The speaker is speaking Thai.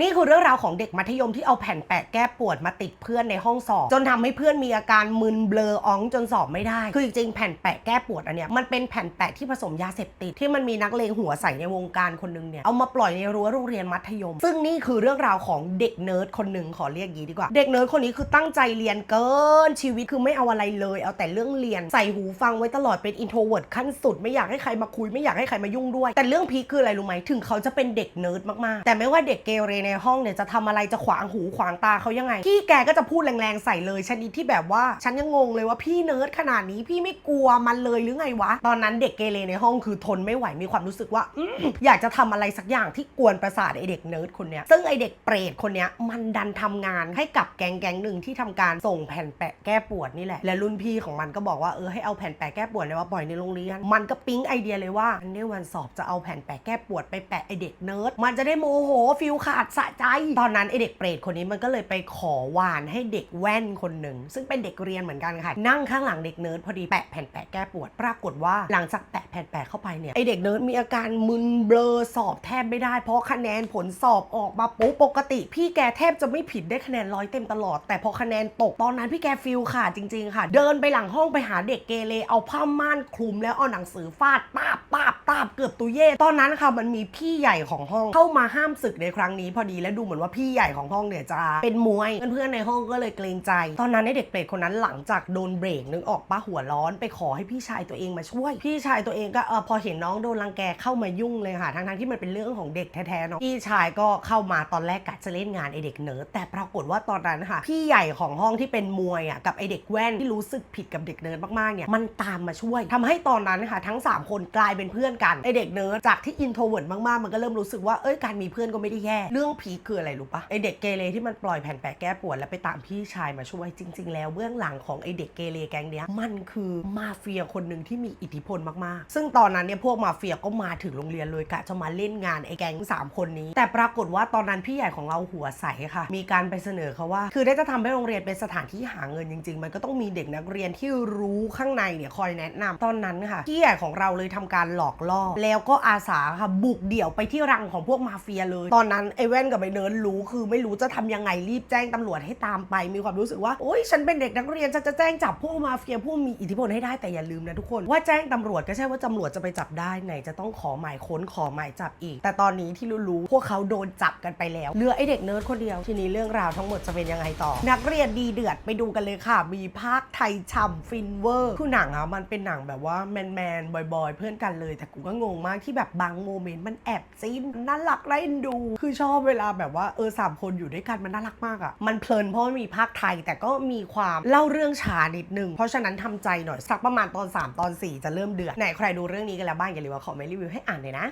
นี่คือเรื่องราวของเด็กมัธยมที่เอาแผ่นแปะแก้ปวดมาติดเพื่อนในห้องสอบ จนทำให้เพื่อนมีอาการมึนเบลออ้องจนสอบไม่ได้ คือจริงๆแผ่นแปะแก้ปวดอันเนี้ยมันเป็นแผ่นแปะที่ผสมยาเสพติดที่มันมีนักเลงหัวใสในวงการคนหนึงเนี่ยเอามาปล่อยในรั้วโรงเรียนมัธยม ซึ่งนี่คือเรื่องราวของเด็กเนิร์ดคนหนึ่งขอเรียกงี้ดีกว่า เด็กเนิร์ดคนนี้คือตั้งใจเรียนเกินชีวิตคือไม่เอาอะไรเลย เอาแต่เรื่องเรียนใส่หูฟังไว้ตลอดเป็นอินโทรเวิร์ดขั้นสุดไม่อยากให้ใครมาคุยไม่อยากให้ใครมายุ่งด้วย แต่เรื่องพีคคืออะไรรู้ไหมถึงเขาจะเป็นเด็กเนิร์ดมากๆแต่ไม่ว่าเด็กเกเรในห้องเนี่ยจะทำอะไรจะขวางหูขวางตาเขายังไง พี่แกก็จะพูดแรงๆใส่เลยชนิดที่แบบว่าฉันยังงงเลยว่าพี่เนิร์ดขนาดนี้พี่ไม่กลัวมันเลยหรือไงวะ ตอนนั้นเด็กเกเรในห้องคือทนไม่ไหวมีความรู้สึกว่าออยากจะทำอะไรสักอย่างที่กวนประสาทไอเด็กเนิร์ดคนเนี้ยซึ่งไอเด็กเปรตคนเนี้ยมันดันทำงานให้กับแก๊งแก๊งหนึ่งที่ทำการส่งแผ่นแปะแก้ปวดนี่แหละและรุ่นพี่ของมันก็บอกว่าเออให้เอาแผ่นแปะแก้ปวดเนี่ยมาปล่อยในโรงเรียน มันก็ปิ๊งไอเดียเลยว่าอันวันสอบจะเอาแผ่นแปะแก้ปวดไปแปะไอเด็กเนิร์ดมันจะได้โมโหฟิลขาดสะใจตอนนั้นไอเด็กเปรตคนนี้มันก็เลยไปขอวานให้เด็กแว่นคนหนึ่งซึ่งเป็นเด็กเรียนเหมือนกันค่ะ นั่งข้างหลังเด็กเนิร์ดพอดีแปะแผ่นแปะแก้ปวด ปรากฏว่าหลังจากแปะแผ่นแปะเข้าไปเนี่ยไอเด็กเนิร์ดมีอาการมึนเบลอสอบแทบไม่ได้ เพราะคะแนนผลสอบออกมาปุ๊บปกติ พี่แกแทบจะไม่ผิดได้คะแนนร้อยเต็มตลอด แต่พอคะแนนตกตอนนั้นพี่แกฟิลขาดจริง ๆ ค่ะ เดินไปหลังห้องไปหาเด็กเกเรเอาผ้าม่านคลุมแล้วเอาหนังสือฟาดปาบ ปาบเกือบตุเย่ตอนนั้นค่ะมันมีพี่ใหญ่ของห้องเข้ามาห้ามศึกในครั้งนี้พอดีและดูเหมือนว่าพี่ใหญ่ของห้องเนี่ยจะเป็นมวยเพื่อนๆในห้องก็เลยเกรงใจ ตอนนั้นไอเด็กเปรตคนนั้นหลังจากโดนเบรกนึกออกปะหัวร้อนไปขอให้พี่ชายตัวเองมาช่วย พี่ชายตัวเองก็เออพอเห็นน้องโดนรังแกเข้ามายุ่งเลยค่ะทั้งๆที่มันเป็นเรื่องของเด็กแท้ๆเนาะพี่ชายก็เข้ามาตอนแรกกะจะเล่นงานไอเด็กเนิร์ดแต่ปรากฏว่าตอนนั้นค่ะ พี่ใหญ่ของห้องที่เป็นมวยอะกับไอเด็กแว่นที่รู้สึกผิดกับเด็กเนิร์ดมากๆเนี่ยมันตามมาช่วยทำให้ตอนนั้นค่ะทั้ง 3 คนกลายเป็นเพื่อนกันไอเด็กเนิร์ดจากที่อินโทรเวิร์ดมากๆมันก็เริ่มรู้สึกว่าเอ้ยการมีเพื่อนก็ไม่ได้แย่เรื่องผีคืออะไรรู้ปะไอเด็กเกเรที่มันปล่อยแผ่นแปะแก้ปวดแล้วไปตามพี่ชายมาช่วยจริง ๆ แล้วเบื้องหลังของไอเด็กเกเรแก๊งเนี้ยมันคือมาเฟียคนหนึ่งที่มีอิทธิพลมากๆ ซึ่งตอนนั้นเนี่ยพวกมาเฟียก็มาถึงโรงเรียนเลยกะจะมาเล่นงานไอแก๊งสามคนนี้ แต่ปรากฏว่าตอนนั้นพี่ใหญ่ของเราหัวใสค่ะ มีการไปเสนอเขาว่า คือได้จะทำให้โรงเรียนเป็นสถานที่หาเงินจริง ๆ มันก็ต้องมีเด็กนักเรียนที่รู้ข้างในเนี่ยคอยแนะนำตอนนั้นค่ะพี่ใหญ่ของเราเลยทำการหลอกล่อแล้วก็อาสาค่ะบุกเดี่ยวไปที่รังของพวกมาเฟียเลย ตอนนั้นไอ้แว่นกับไอ้เนิร์ดรู้คือไม่รู้จะทำยังไงรีบแจ้งตำรวจให้ตามไป มีความรู้สึกว่าโอ๊ยฉันเป็นเด็กนักเรียนฉันจะแจ้งจับพวกมาเฟียผู้มีอิทธิพลให้ได้แต่อย่าลืมนะทุกคนว่าแจ้งตำรวจก็ใช่ว่าตำรวจจะไปจับได้ไหนจะต้องขอหมายค้นขอหมายจับอีก แต่ตอนนี้ที่รู้ๆพวกเขาโดนจับกันไปแล้วเหลือไอเด็กเนิร์ดคนเดียวทีนี้เรื่องราวทั้งหมดจะเป็นยังไงต่อ นักเรียนดีเดือดไปดูกันเลยค่ะ มีภาคไทยช่ำฟินเวอร์คือหนังอะมันเป็นหนังแบบว่าแมนแมนบอยๆ เพื่อนกันเลยแต่กูก็งงมากที่แบบบางโมเมนต์มันแอบซีนน่ารักไรเอ็นดู คือชอบเวลาแบบว่าเออสามคนอยู่ด้วยกันมันน่ารักมากอะมันเพลินเพราะมันมีภาคไทยแต่ก็มีความเล่าเรื่องช้านิดนึง เพราะฉะนั้นทำใจหน่อยสักประมาณตอน 3 ตอน 4 จะเริ่มเดือดไหนใครดูเรื่องนี้กันแล้วบ้างอย่าลืมว่าขอไม่รีวิวให้อ่านเลยนะ